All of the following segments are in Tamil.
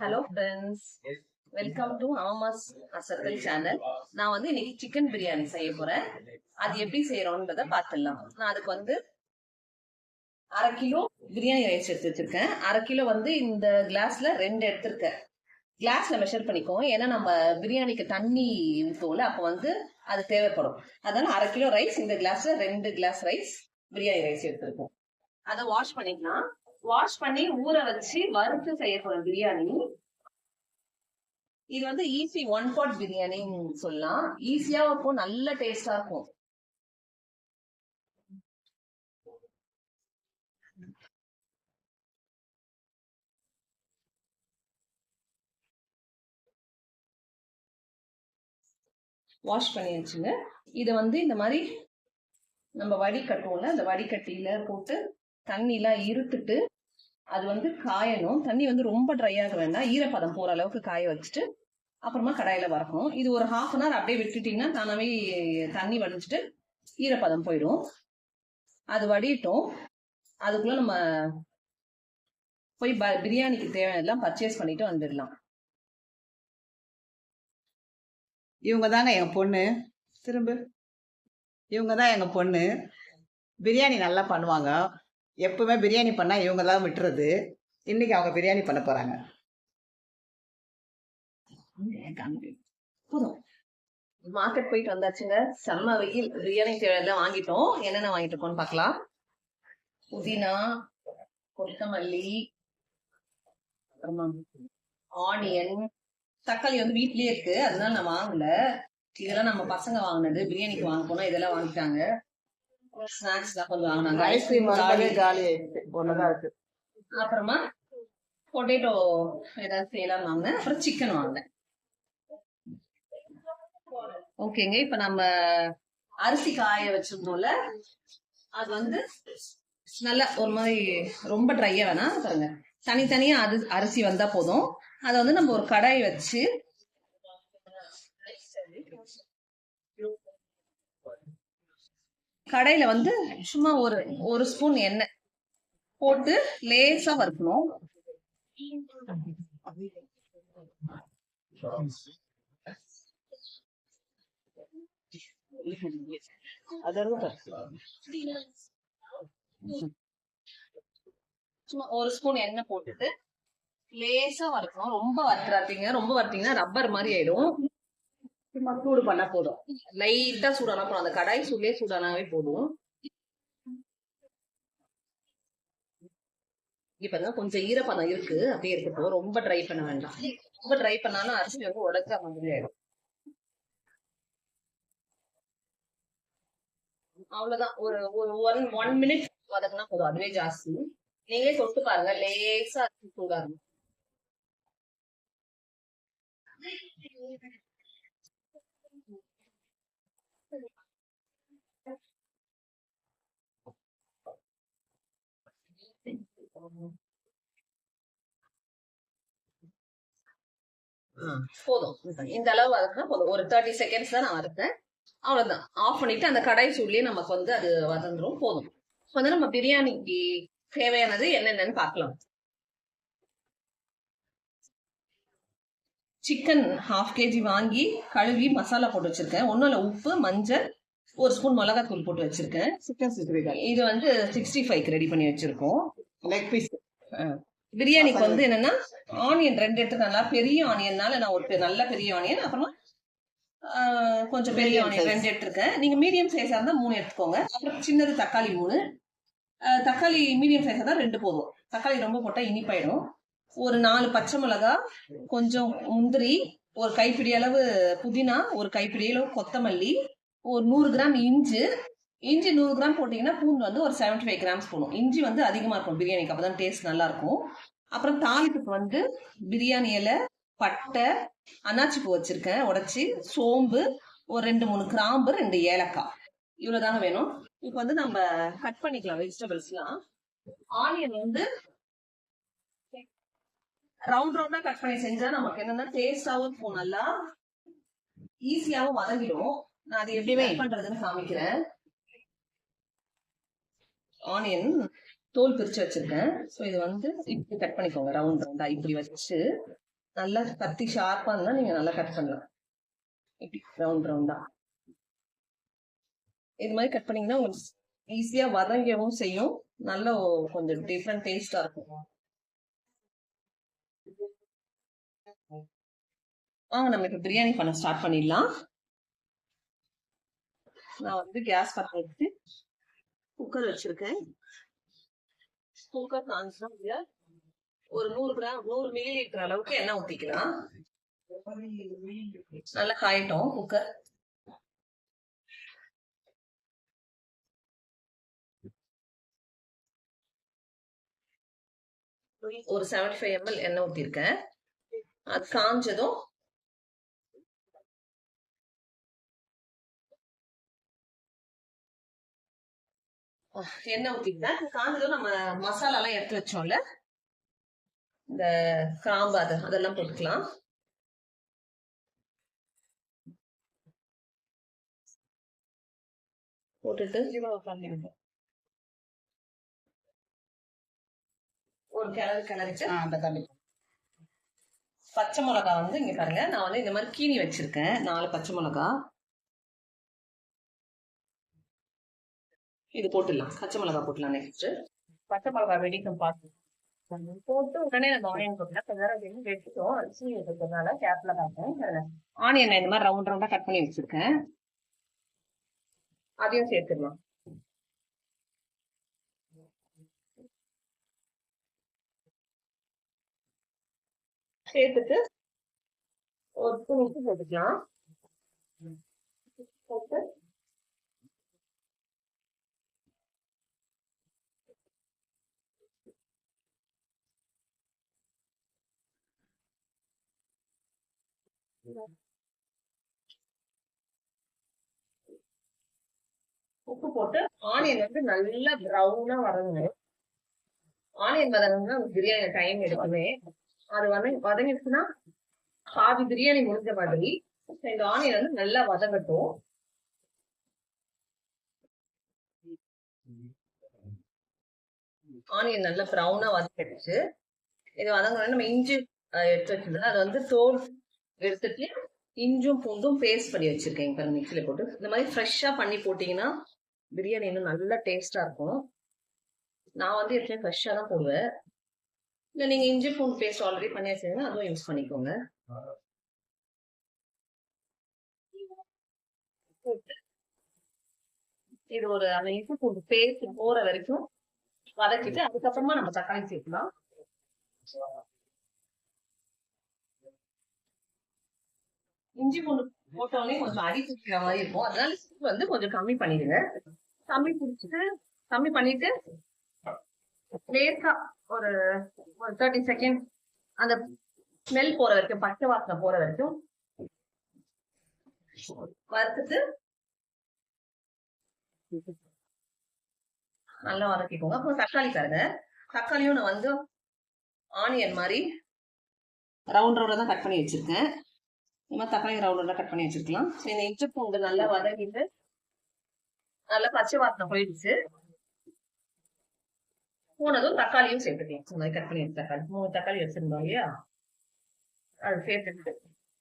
Hello friends welcome to Amma's circle channel நான் வந்து இன்னைக்கு சிக்கன் பிரியாணி செய்ய போறேன். அது எப்படி செய்யறோன்றத பார்த்துடலாம். நான் அதுக்கு வந்து அரை கிலோ பிரியாணி ரைஸ் எடுத்து வச்சிருக்கேன். அரை கிலோ வந்து இந்த கிளாஸ்ல ரெண்டு எடுத்திருக்கேன். கிளாஸ்ல மெஷர் பண்ணிக்கோங்க ஏன்னா நம்ம பிரியாணிக்கு தண்ணி ஊற்றுவோம்ல அப்போ வந்து அது தேவைப்படும். அதனால அரை கிலோ ரைஸ் இந்த கிளாஸ்ல ரெண்டு கிளாஸ் ரைஸ் பிரியாணி ரைஸ் எடுத்திருக்கோம். அதை வாஷ் பண்ணிக்கலாம். வாஷ் பண்ணி ஊற வச்சு வறுத்து செய்ய பிரியாணி. இது வந்து ஈஸி ஒன் பாட் பிரியாணின்னு சொல்லலாம். ஈஸியா இருக்கும் நல்ல டேஸ்டா இருக்கும். வாஷ் பண்ணியாச்சுங்க. இதை வந்து இந்த மாதிரி நம்ம வடிகட்டுவோம்ல அந்த வடிகட்டியில போட்டு தண்ணிலாம் இருத்துட்டு அது வந்து காயணும். தண்ணி வந்து ரொம்ப ட்ரை ஆக வேண்டாம். ஈரப்பதம் போற அளவுக்கு காய வச்சுட்டு அப்புறமா கடாயில வரணும் இது ஒரு ஹாஃப் அன் ஹவர் அப்படியே விட்டுட்டீங்கன்னா தானாவே தண்ணி வடிஞ்சிட்டு ஈரப்பதம் போயிடும். அது வடிட்டோம் அதுக்குள்ள நம்ம போய் ப- பிரியாணிக்கு தேவையானதெல்லாம் பர்ச்சேஸ் பண்ணிட்டு வந்துடலாம். இவங்க தாங்க என் பொண்ணு. திரும்ப. இவங்க தான் எங்கள் பொண்ணு. பிரியாணி நல்லா பண்ணுவாங்க. எப்பவுமே பிரியாணி பண்ணா இவங்க தான் விட்டுறது. இன்னைக்கு அவங்க பிரியாணி பண்ண போறாங்க. மார்க்கெட் போயிட்டு வந்தாச்சுங்க. செம்ம வெயில். பிரியாணி தேவையெல்லாம் வாங்கிட்டோம். என்னென்ன வாங்கிட்டு இருக்கோம்னு பார்க்கலாம். புதினா கொத்தமல்லி அப்புறமா ஆனியன் தக்காளி வந்து வீட்லயே இருக்கு. அதனால நான் வாங்கல. இதெல்லாம் நம்ம பசங்க வாங்கினது. பிரியாணிக்கு வாங்க போனா இதெல்லாம் வாங்கிட்டாங்க. ஸ்நாக்ஸ் கொஞ்சம் வாங்கினாங்க ஐஸ்கிரீம் வாங்கவே காலி ஆயிடுச்சு. ஒண்ணுதான் இருக்கு அப்புறமா பொட்டேட்டோ ஏதாவது செய்யலாம் வாங்கினேன் அப்புறம் சிக்கன் வாங்கினேன். ஓகேங்க. இப்ப நம்ம அரிசி காய வச்சிருந்தோம்ல. அது வந்து நல்லா ஒரு மாதிரி ரொம்ப ட்ரையா வேணாம். பாருங்க. தனித்தனியா அது அரிசி வந்தா போதும். அதை வந்து நம்ம ஒரு கடாய் வச்சு கடையில வந்து சும்மா ஒரு ஒரு ஸ்பூன் எண்ணெய் போட்டு லேசா வறுக்கணும். சும்மா ஒரு ஸ்பூன் எண்ணெய் போட்டுட்டு லேசா வறுக்கணும். ரொம்ப வறுத்துறாதீங்க ரொம்ப வறுத்தீங்கன்னா ரப்பர் மாதிரி ஆயிடும். சும்மா சூடு பண்ணா போதும். லைட்டா சூடானா போதும். அந்த கடாய் சூடே சூடானாவே போதும். இப்ப கொஞ்சம் ஈரப்பதம் இருக்கு. அப்படியே இருக்கட்டும். ரொம்ப ட்ரை பண்ண வேண்டாம். ரொம்ப ட்ரை பண்ணாலும் அரிசி வந்து உடச்ச மாதிரி ஆயிடும். அவ்வளவுதான். ஒரு ஒரு ஒன் ஒன் மினிட் வதக்குனா போதும். அதுவே ஜாஸ்தி. நீங்களே தொட்டு பாருங்க. லேசா அரிசி சூடா இருக்கும் போதும். இந்த அளவு வதக்குனா போதும். ஒரு தேர்ட்டி செகண்ட்ஸ் தான் நான் வறுத்தேன் அவ்வளவுதான். ஆஃப் பண்ணிட்டு அந்த கடாய் சூட்லயே நமக்கு வந்து அது வதந்துரும். போதும். வந்து நம்ம பிரியாணிக்கு தேவையானது என்னென்னன்னு பார்க்கலாம். சிக்கன் ஹாஃப் கேஜி வாங்கி கழுவி மசாலா போட்டு வச்சிருக்கேன். ஒன்றும் இல்லை உப்பு மஞ்சள் ஒரு ஸ்பூன் மிளகாத்தூள் போட்டு வச்சிருக்கேன். சிக்கன் சிக்ஸ்டி இது வந்து சிக்ஸ்டி ஃபைவ்க்கு ரெடி பண்ணி வச்சிருக்கோம். லெக் பீஸ் பிரியாணிக்கு வந்து என்னன்னா ஆனியன் ரெண்டு எடுத்துக்கல பெரிய ஆனியன்னால நான் ஒரு நல்ல பெரிய ஆனியன் அப்புறமா கொஞ்சம் பெரிய ஆனியன். ரெண்டு எடுத்திருக்கேன். நீங்க மீடியம் சைஸா இருந்தா மூணு எடுத்துக்கோங்க. அப்புறம் சின்னது தக்காளி மூணு. தக்காளி மீடியம் சைஸா தான் ரெண்டு போதும். தக்காளி ரொம்ப போட்டா இனிப்பாயிடும். ஒரு நாலு பச்சை மிளகா கொஞ்சம் முந்திரி ஒரு கைப்பிடி அளவு புதினா ஒரு கைப்பிடி அளவு கொத்தமல்லி ஒரு நூறு கிராம் இஞ்சி இஞ்சி நூறு கிராம் போட்டீங்கன்னா பூண்டு வந்து ஒரு 75 ஃபைவ் கிராம்ஸ் போடும் இஞ்சி வந்து அதிகமா இருக்கும். பிரியாணிக்கு அப்பதான் டேஸ்ட் நல்லா இருக்கும். அப்புறம் தாளிப்புக்கு வந்து பிரியாணி இலை பட்டை அன்னாச்சி பூ வச்சிருக்கேன். உடைச்சி சோம்பு ஒரு ரெண்டு மூணு கிராம்பு ரெண்டு ஏலக்காய். இவ்வளவுதாங்க வேணும். இப்போ வந்து நம்ம கட் பண்ணிக்கலாம் வெஜிடபிள்ஸ்லாம் ஆனியன் வந்து ரவுண்ட் ரவுண்டா கட் பண்ணி செஞ்சா நமக்கு என்னன்னா டேஸ்டாவும் இருக்கும். நல்லா ஈஸியாவும் வதங்கிடும். நான் அது எப்படி கட் பண்றதுன்னு காமிக்கிறேன். ஆனியன் தோல் பிரிச்சு வச்சிருக்கேன். ஸோ இது வந்து இப்படி கட் பண்ணிக்கோங்க. ரவுண்ட் ரவுண்டா இப்படி வச்சு நல்லா கத்தி ஷார்ப்பா இருந்தா நீங்க நல்லா கட் பண்ணலாம். இப்படி ரவுண்ட் ரவுண்டா இது மாதிரி கட் பண்ணீங்கன்னா உங்களுக்கு ஈஸியா வதங்கவும் செய்யும். நல்ல கொஞ்சம் டிஃப்ரெண்ட் டேஸ்டா இருக்கும். வாங்க நம்ம இப்போ பிரியாணி பண்ண ஸ்டார்ட் பண்ணிடலாம். நான் வந்து கேஸ் பற்ற வச்சு குக்கர் வச்சிருக்கேன். குக்கர் காஞ்சினா ஒரு நூறு கிராம் நூறு மில்லி லிட்டர் அளவுக்கு எண்ணெய் ஊத்திக்கலாம். நல்லா காயட்டும் குக்கர். ஒரு செவன்டி ஃபைவ் எம்எல் எண்ணெய் ஊத்திருக்கேன். அது காஞ்சதும் எண்ணெய் ஊத்திக்கிட்டேன் காஞ்சதும் நம்ம மசாலா எல்லாம் எடுத்து வச்சோம்ல இந்த கிராம்பு அது அதெல்லாம் போட்டுக்கலாம். போட்டுட்டு ஒரு கிளறு கிளறிட்டு அந்த பச்சை மிளகா வந்து இங்க பாருங்க நான் வந்து இந்த மாதிரி கீனி வச்சிருக்கேன் நாலு பச்சை மிளகா. இது போட்டுடலாம். பச்சை மிளகா போட்டுலாம் நெக்ஸ்ட் பச்சை மிளகா வெடிக்கும் பார்த்து போட்டு உடனே நம்ம ஆனியன் போட்டுலாம் கொஞ்ச நேரம் வெளியே வெடிச்சிட்டோம் அரிசி இருக்கிறதுனால கேப்ல பார்த்தேன் ஆனியன் இந்த மாதிரி ரவுண்ட் ரவுண்டா கட் பண்ணி வச்சிருக்கேன். அதையும் சேர்த்துடலாம். சேர்த்துட்டு ஒரு ஸ்பூன் போட்டுக்கலாம் போட்டு உப்பு போட்டு ஆனியன் வந்து நல்லா ப்ரௌனா வதங்கணும். ஆனியன் வதங்கணும்னா பிரியாணி டைம் எடுக்குமே. அது வந்து வதங்கிடுச்சுன்னா பாதி பிரியாணி முடிஞ்ச மாதிரி இந்த ஆனியன் வந்து நல்லா வதங்கட்டும். ஆனியன் நல்லா ப்ரௌனா வதக்கிடுச்சு இது வதங்கணும் நம்ம இஞ்சி எடுத்து வச்சிருந்தோம் அது வந்து தோல் எடுத்துட்டு இஞ்சும் பூண்டும் பேஸ்ட் பண்ணி வச்சிருக்கேன். பாருங்க மிக்சியில் போட்டு. இந்த மாதிரி ஃப்ரெஷ்ஷாக பண்ணி போட்டிங்கன்னா பிரியாணி இன்னும் நல்லா டேஸ்ட்டாக இருக்கும். நான் வந்து எப்பயும் ஃப்ரெஷ்ஷாக தான் போடுவேன். இல்லை நீங்கள் இஞ்சி பூண்டு பேஸ்ட் ஆல்ரெடி பண்ணி வச்சிருந்தீங்கன்னா அதுவும் யூஸ் பண்ணிக்கோங்க. இது ஒரு அந்த இஞ்சி பூண்டு பேஸ்ட் போகிற வரைக்கும் வதக்கிட்டு அதுக்கப்புறமா நம்ம தக்காளி சேர்க்கலாம். இஞ்சி பூண்டு போட்டோடனே கொஞ்சம் அடி பிடிக்கிற மாதிரி இருக்கும். அதனால சூப் வந்து கொஞ்சம் கம்மி பண்ணிடுங்க. கம்மி பிடிச்சிட்டு கம்மி பண்ணிட்டு லேசா ஒரு ஒரு தேர்ட்டி செகண்ட் அந்த ஸ்மெல் போற வரைக்கும் பச்சை வாசனை போற வரைக்கும் வறுத்துட்டு நல்லா வதக்கிக்கோங்க. அப்புறம் தக்காளி பாருங்க. தக்காளியும் நான் வந்து ஆனியன் மாதிரி ரவுண்ட் ரவுண்டா தான் கட் பண்ணி வச்சிருக்கேன். இந்த மாதிரி தக்காளி ரவுண்ட் ரவுண்டா கட் பண்ணி வச்சிருக்கலாம். So, இந்த இஞ்சி பூண்டு நல்லா வதக்கிட்டு நல்லா பச்சை வாசனை போயிடுச்சு. போனதும் தக்காளியும் சேர்த்துக்கலாம். இந்த மாதிரி கட் பண்ணி வச்ச தக்காளி. மூணு தக்காளி வச்சிருந்தோம் இல்லையா? அது சேர்த்துட்டு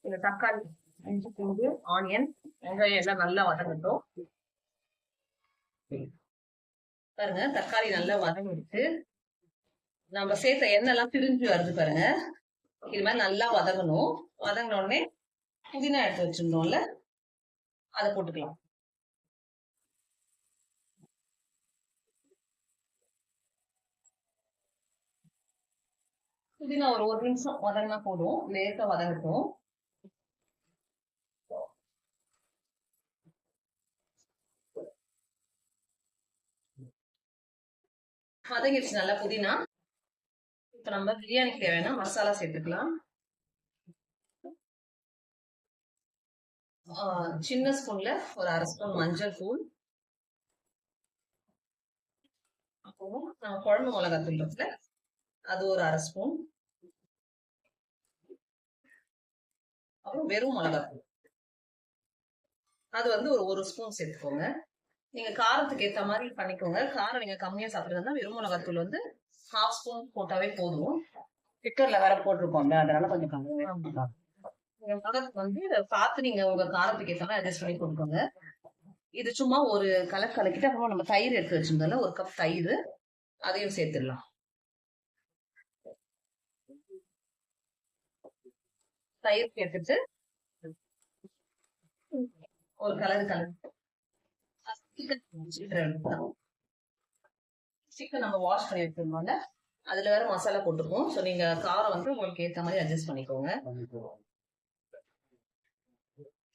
இந்த தக்காளி இஞ்சி பூண்டு ஆனியன் வெங்காயம் எல்லாம் நல்லா வதங்கட்டும். பாருங்க தக்காளி நல்லா வதங்கிடுச்சு. நம்ம சேர்த்த எண்ணெய் எல்லாம் பிரிஞ்சு வருது பாருங்க. இது மாதிரி நல்லா வதங்கணும். வதங்கின உடனே புதினா எடுத்து வச்சிருந்தோம்ல அதை போட்டுக்கலாம். புதினா ஒரு ஒரு நிமிஷம் வதங்கினா போதும் லேசா வதங்கட்டும். வதங்கிடுச்சு நல்லா புதினா. இப்ப நம்ம பிரியாணிக்கு தேவையான மசாலா சேர்த்துக்கலாம். சின்ன ஸ்பூன்ல ஒரு அரை ஸ்பூன் மஞ்சள் தூள். அப்புறம் குழம்பு மிளகாத்தூள் இருக்குல்ல அது ஒரு அரை ஸ்பூன். அப்புறம் வெறும் மிளகாத்தூள் அது வந்து ஒரு ஒரு ஸ்பூன் சேர்த்துக்கோங்க. நீங்க காரத்துக்கு ஏத்த மாதிரி பண்ணிக்கோங்க. காரம் நீங்க கம்மியா சாப்பிடுறதா வெறும் மிளகாத்தூள் வந்து ஹாஃப் ஸ்பூன் போட்டாவே போதும். ஸ்டிக்கர்ல வேற போட்டிருக்கோம்ல அதனால கொஞ்சம் கம்மியா வந்து பார்த்து நீங்க உங்க காரத்துக்கு ஏற்ற மாதிரி அட்ஜஸ்ட் பண்ணி கொடுக்கோங்க. இது சும்மா ஒரு கலர் கலக்கிட்டு அப்புறம் நம்ம தயிர் எடுத்து வச்சிருந்தோம்ல ஒரு கப் தயிர். அதையும் சேர்த்துடலாம். தயிர் சேர்த்துட்டு ஒரு கலர் கலர். சிக்கன் நம்ம வாஷ் பண்ணி வச்சிருந்தோம்ல அதுல வேற மசாலா போட்டுருக்கோம் ஸோ நீங்க காரம் வந்து உங்களுக்கு ஏத்த மாதிரி அட்ஜஸ்ட் பண்ணிக்கோங்க.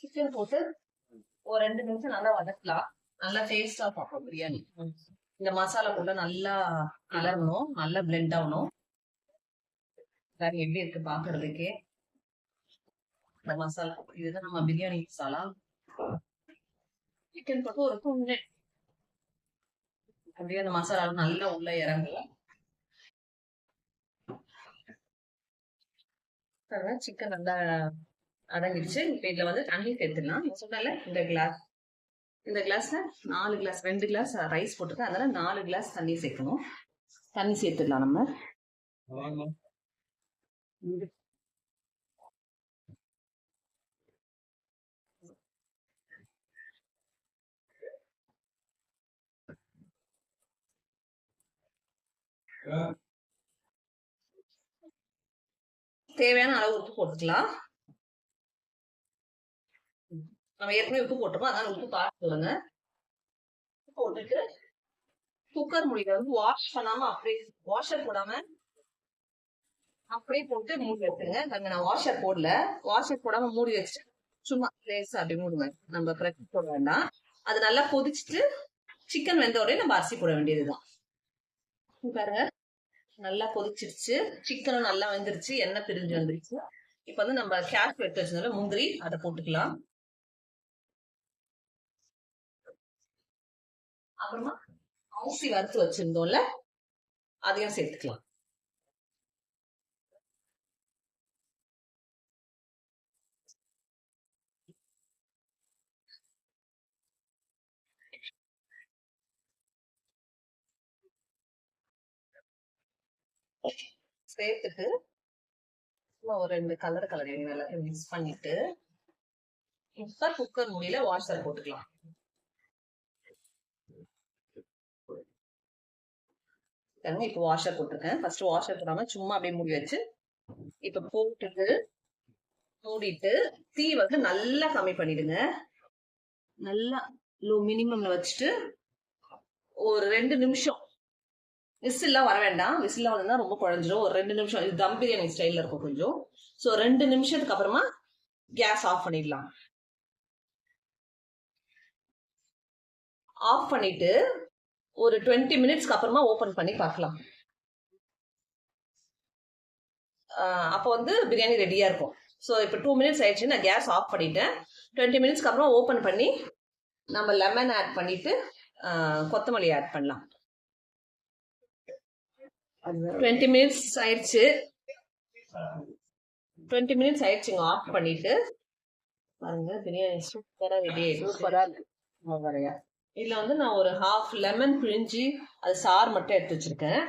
சிக்கன் போட்டு ஒரு ரெண்டு நிமிஷம் நல்லா வதக்கலாம் நல்லா டேஸ்டா பார்ப்போம் பிரியாணி. இந்த மசாலா போட்டு நல்லா கலரணும் நல்லா பிளெண்ட் ஆகணும். வேற எப்படி இருக்கு பாக்குறதுக்கே? இந்த மசாலா இதுதான் நம்ம பிரியாணி மசாலா. சிக்கன் போட்டு ஒரு டூ மினிட் அப்படியே அந்த மசாலா நல்லா உள்ள இறங்கும் சிக்கன் நல்லா அடங்கிடுச்சு. இப்ப இதுல வந்து தண்ணி சேர்த்துடலாம் சொன்னால இந்த கிளாஸ் இந்த கிளாஸ்ல நாலு கிளாஸ் ரெண்டு கிளாஸ் ரைஸ் போட்டுருக்கேன் அதனால நாலு கிளாஸ் தண்ணி சேர்க்கணும். தண்ணி சேர்த்துடலாம் நம்ம. தேவையான அளவு உப்பு போட்டுக்கலாம். நம்ம ஏற்கனவே உப்பு போட்டோமோ? அதனால உப்பு பார்த்து சொல்லுங்க. உப்பு போட்டுட்டு குக்கர் முடியில வந்து வாஷ் பண்ணாம அப்படியே வாஷர் போடாம அப்படியே போட்டு மூடி வச்சுருங்க. அங்க நான் வாஷர் போடல. வாஷர் போடாம மூடி வச்சு சும்மா லேசா அப்படி மூடுங்க நம்ம பிரச்சனை போட வேண்டாம். அது நல்லா கொதிச்சுட்டு சிக்கன் வெந்த உடனே நம்ம அரிசி போட வேண்டியதுதான். பாருங்க நல்லா கொதிச்சிருச்சு. சிக்கனும் நல்லா வெந்துருச்சு. எண்ணெய் பிரிஞ்சு வந்துருச்சு. இப்போ வந்து நம்ம கேஷ் எடுத்து வச்சதுனால முந்திரி அதை போட்டுக்கலாம். அப்புறமா அரிசி வறுத்து வச்சிருந்தோம்ல அதையும் சேர்த்துக்கலாம். சேர்த்துட்டு சும்மா ஒரு ரெண்டு கலர் கலர் எல்லாத்தையும் மிக்ஸ் பண்ணிட்டு இப்ப குக்கர் மூடியில வாஷர் போட்டுக்கலாம். பாருங்க, இப்ப வாஷர் போட்டிருக்கேன். ஃபர்ஸ்ட் வாஷர் போடாம சும்மா அப்படியே மூடி வச்சு இப்ப போட்டுட்டு மூடிட்டு தீ வந்து நல்லா கம்மி பண்ணிடுங்க. நல்லா லோ மினிமம்ல வச்சுட்டு ஒரு ரெண்டு நிமிஷம். விசில்லாம் வர வேண்டாம். விசில்லாம் வந்தா ரொம்ப குழஞ்சிரும். ஒரு ரெண்டு நிமிஷம். இது தம் பிரியாணி ஸ்டைல்ல இருக்கும் கொஞ்சம். ஸோ ரெண்டு நிமிஷத்துக்கு அப்புறமா கேஸ் ஆஃப் பண்ணிடலாம். ஆஃப் பண்ணிட்டு ஒரு டுவெண்ட்டி மினிட்ஸ்க்கு அப்புறமா ஓபன் பண்ணி பார்க்கலாம். அப்போ வந்து பிரியாணி ரெடியா இருக்கும். ஸோ இப்போ டூ மினிட்ஸ் ஆயிடுச்சு நான் கேஸ் ஆஃப் பண்ணிட்டேன். டுவெண்ட்டி மினிட்ஸ்க்கு அப்புறம் ஓப்பன் பண்ணி நம்ம லெமன் ஆட் பண்ணிட்டு கொத்தமல்லி ஆட் பண்ணலாம். டுவெண்ட்டி மினிட்ஸ் ஆயிடுச்சு. டுவெண்ட்டி மினிட்ஸ் ஆயிடுச்சுங்க ஆஃப் பண்ணிட்டு. பாருங்க பிரியாணி சூப்பரா ரெடி ஆயிடுச்சு. சூப்பரா இருக்கு. வரையா இதுல வந்து நான் ஒரு ஹாஃப் லெமன் பிழிஞ்சு அது சாறு மட்டும் எடுத்து வச்சிருக்கேன்.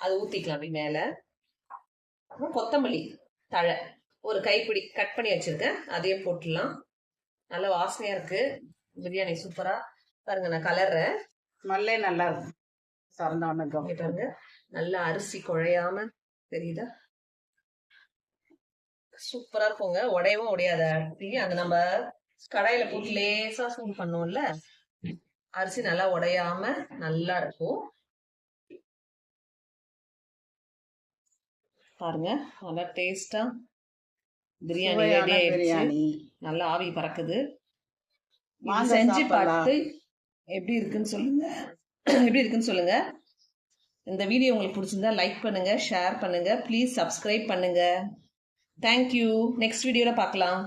அது ஊத்திக்கலாம் அப்படி மேல. அப்புறம் கொத்தமல்லி தழை ஒரு கைப்பிடி கட் பண்ணி வச்சிருக்கேன். அதையும் போட்டுடலாம். நல்ல வாசனையா இருக்கு. பிரியாணி சூப்பரா பாருங்க நான் கலர்றேன். ஸ்மெல்லே நல்லா இருக்கும். இங்க பாருங்க நல்ல அரிசி குழையாம. தெரியுதா? சூப்பரா இருக்குங்க. உடையவும் உடையாத அது நம்ம கடாயில போட்டு லேசா சூடு பண்ணோம்ல அரிசி நல்லா உடையாம நல்லா இருக்கும். பாருங்க நல்லா டேஸ்டா பிரியாணி ரெடி ஆயிடுச்சு. பிரியாணி. நல்லா ஆவி பறக்குது. செஞ்சு. பார்த்து எப்படி இருக்குன்னு சொல்லுங்க. எப்படி இருக்குன்னு சொல்லுங்க. இந்த வீடியோ உங்களுக்கு பிடிச்சிருந்தா லைக் பண்ணுங்க ஷேர் பண்ணுங்க. ப்ளீஸ் சப்ஸ்கிரைப் பண்ணுங்க. தேங்க்யூ நெக்ஸ்ட் வீடியோல பார்க்கலாம்.